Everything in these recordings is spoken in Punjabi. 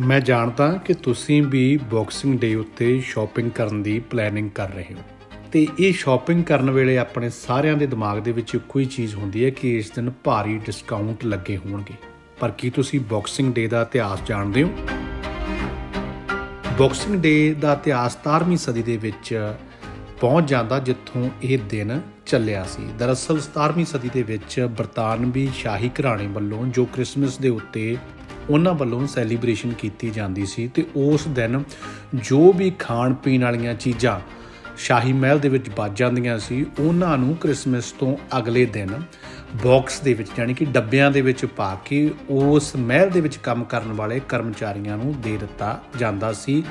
ਮੈਂ ਜਾਣਦਾ ਕਿ ਤੁਸੀਂ ਵੀ ਬਾਕਸਿੰਗ ਡੇ ਉੱਤੇ ਸ਼ਾਪਿੰਗ ਕਰਨ ਦੀ ਪਲੈਨਿੰਗ ਕਰ ਰਹੇ ਹੋ। ਤੇ ਇਹ ਸ਼ਾਪਿੰਗ ਕਰਨ ਵੇਲੇ ਆਪਣੇ ਸਾਰਿਆਂ ਦੇ ਦਿਮਾਗ ਦੇ ਵਿੱਚ ਇੱਕੋ ਹੀ ਚੀਜ਼ ਹੁੰਦੀ ਹੈ ਕਿ ਇਸ ਦਿਨ ਭਾਰੀ ਡਿਸਕਾਊਂਟ ਲੱਗੇ ਹੋਣਗੇ। ਪਰ ਕੀ ਤੁਸੀਂ ਬਾਕਸਿੰਗ ਡੇ ਦਾ ਇਤਿਹਾਸ ਜਾਣਦੇ ਹੋ? ਬਾਕਸਿੰਗ ਡੇ ਦਾ ਇਤਿਹਾਸ 17ਵੀਂ ਸਦੀ ਦੇ ਵਿੱਚ ਪਹੁੰਚ ਜਾਂਦਾ ਜਿੱਥੋਂ ਇਹ ਦਿਨ ਚੱਲਿਆ ਸੀ। ਦਰਅਸਲ 17ਵੀਂ ਸਦੀ ਦੇ ਵਿੱਚ ਬਰਤਾਨਵੀ ਸ਼ਾਹੀ ਘਰਾਣੇ ਵੱਲੋਂ ਜੋ ਕ੍ਰਿਸਮਸ ਦੇ ਉੱਤੇ ਉਹਨਾਂ ਵੱਲੋਂ ਸੈਲੀਬ੍ਰੇਸ਼ਨ ਕੀਤੀ ਜਾਂਦੀ ਸੀ ਤੇ ਉਸ ਦਿਨ ਜੋ ਵੀ ਖਾਣ ਪੀਣ ਵਾਲੀਆਂ ਚੀਜ਼ਾਂ ਸ਼ਾਹੀ ਮਹਿਲ ਦੇ ਵਿੱਚ ਬਚ ਜਾਂਦੀਆਂ ਸੀ, ਉਹਨਾਂ ਨੂੰ ਕ੍ਰਿਸਮਸ ਤੋਂ ਅਗਲੇ ਦਿਨ ਬਾਕਸ ਦੇ ਵਿੱਚ ਯਾਨੀ ਕਿ ਡੱਬਿਆਂ ਦੇ ਵਿੱਚ ਪਾ ਕੇ ਉਸ ਮਹਿਲ ਦੇ ਵਿੱਚ ਕੰਮ ਕਰਨ ਵਾਲੇ ਕਰਮਚਾਰੀਆਂ ਨੂੰ ਦੇ ਦਿੱਤਾ ਜਾਂਦਾ ਸੀ।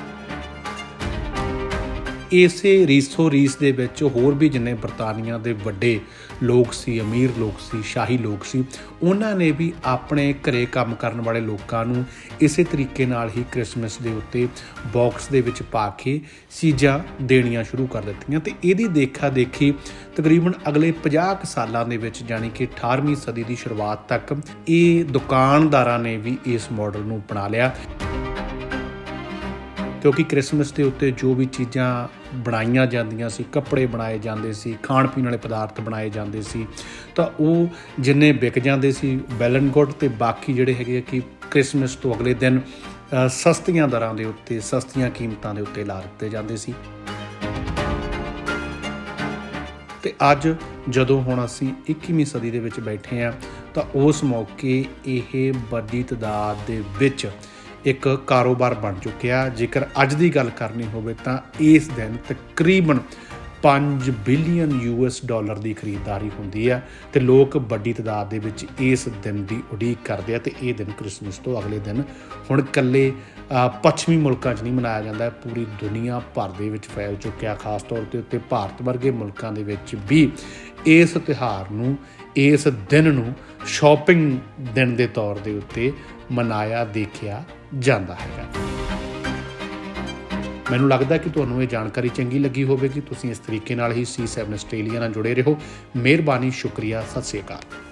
ਇਸੇ ਰੀਸੋ ਰੀਸ ਦੇ ਵਿੱਚ ਹੋਰ ਵੀ ਜਿੰਨੇ ਬਰਤਾਨੀਆ ਦੇ ਵੱਡੇ ਲੋਕ ਸੀ, ਅਮੀਰ ਲੋਕ ਸੀ, ਸ਼ਾਹੀ ਲੋਕ ਸੀ, ਉਹਨਾਂ ਨੇ ਵੀ ਆਪਣੇ ਘਰੇ ਕੰਮ ਕਰਨ ਵਾਲੇ ਲੋਕਾਂ ਨੂੰ ਇਸੇ ਤਰੀਕੇ ਨਾਲ ਹੀ ਕ੍ਰਿਸਮਸ ਦੇ ਉੱਤੇ ਬਾਕਸ ਦੇ ਵਿੱਚ ਪਾ ਕੇ ਚੀਜ਼ਾਂ ਦੇਣੀਆਂ ਸ਼ੁਰੂ ਕਰ ਦਿੱਤੀਆਂ ਤੇ ਇਹਦੀ ਦੇਖਾ ਦੇਖੀ ਤਕਰੀਬਨ ਅਗਲੇ 50 ਕੁ ਸਾਲਾਂ ਦੇ ਵਿੱਚ ਯਾਨੀ ਕਿ 18ਵੀਂ ਸਦੀ ਦੀ ਸ਼ੁਰੂਆਤ ਤੱਕ ਇਹ ਦੁਕਾਨਦਾਰਾਂ ਨੇ ਵੀ ਇਸ ਮਾਡਲ ਨੂੰ ਅਪਣਾ ਲਿਆ। ਕਿਉਂਕਿ ਕ੍ਰਿਸਮਸ ਦੇ ਉੱਤੇ ਜੋ ਵੀ ਚੀਜ਼ਾਂ ਬਣਾਈਆਂ ਜਾਂਦੀਆਂ ਸੀ, ਕੱਪੜੇ ਬਣਾਏ ਜਾਂਦੇ ਸੀ, ਖਾਣ ਪੀਣ ਵਾਲੇ ਪਦਾਰਥ ਬਣਾਏ ਜਾਂਦੇ ਸੀ, ਤਾਂ ਉਹ ਜਿੰਨੇ ਵਿਕ ਜਾਂਦੇ ਸੀ ਬੈਲਨ ਗੁੱਡ ਤੇ ਬਾਕੀ ਜਿਹੜੇ ਹੈਗੇ ਆ ਕਿ ਕ੍ਰਿਸਮਸ ਤੋਂ ਅਗਲੇ ਦਿਨ ਸਸਤੀਆਂ ਦਰਾਂ ਦੇ ਉੱਤੇ, ਸਸਤੀਆਂ ਕੀਮਤਾਂ ਦੇ ਉੱਤੇ ਲਾ ਦਿੱਤੇ ਜਾਂਦੇ ਸੀ। ਤੇ ਅੱਜ ਜਦੋਂ ਹੁਣ ਅਸੀਂ 21ਵੀਂ ਸਦੀ ਦੇ ਵਿੱਚ ਬੈਠੇ ਆ ਤਾਂ ਉਸ ਮੌਕੇ ਇਹ ਵੱਡੀ ਤਦਾਦ ਦੇ ਵਿੱਚ ਇੱਕ ਕਾਰੋਬਾਰ ਬਣ ਚੁੱਕਿਆ। ਜੇਕਰ ਅੱਜ ਦੀ ਗੱਲ ਕਰਨੀ ਹੋਵੇ ਤਾਂ ਇਸ ਦਿਨ ਤਕਰੀਬਨ 5 ਬਿਲੀਅਨ ਯੂਐਸ ਡਾਲਰ ਦੀ ਖਰੀਦਦਾਰੀ ਹੁੰਦੀ ਹੈ ਤੇ ਲੋਕ ਵੱਡੀ ਤਦਾਦ ਦੇ ਵਿੱਚ ਇਸ ਦਿਨ ਦੀ ਉਡੀਕ ਕਰਦੇ ਆ ਤੇ ਇਹ ਦਿਨ ਕ੍ਰਿਸਮਸ ਤੋਂ ਅਗਲੇ ਦਿਨ ਹੁਣ ਇਕੱਲੇ ਪੱਛਮੀ ਮੁਲਕਾਂ 'ਚ ਨਹੀਂ ਮਨਾਇਆ ਜਾਂਦਾ ਪੂਰੀ ਦੁਨੀਆ ਭਰ ਦੇ ਵਿੱਚ ਫੈਲ ਚੁੱਕਿਆ। ਖਾਸ ਤੌਰ ਤੇ ਉੱਤੇ ਭਾਰਤ ਵਰਗੇ ਮੁਲਕਾਂ ਦੇ ਵਿੱਚ ਵੀ ਇਸ ਤਿਉਹਾਰ ਨੂੰ, ਇਸ ਦਿਨ ਨੂੰ ਸ਼ਾਪਿੰਗ ਦਿਨ ਦੇ ਤੌਰ ਦੇ ਉੱਤੇ ਮਨਾਇਆ, ਦੇਖਿਆ ਜਾਂਦਾ ਹੈਗਾ। ਮੈਨੂੰ ਲੱਗਦਾ ਕਿ ਤੁਹਾਨੂੰ ਇਹ ਜਾਣਕਾਰੀ ਚੰਗੀ ਲੱਗੀ ਹੋਵੇਗੀ। ਤੁਸੀਂ ਇਸ ਤਰੀਕੇ ਨਾਲ ਹੀ C7 ਆਸਟ੍ਰੇਲੀਆ ਨਾਲ ਜੁੜੇ ਰਹੋ। ਮਿਹਰਬਾਨੀ, ਸ਼ੁਕਰੀਆ। ਸਤਿ ਸ਼੍ਰੀ ਅਕਾਲ।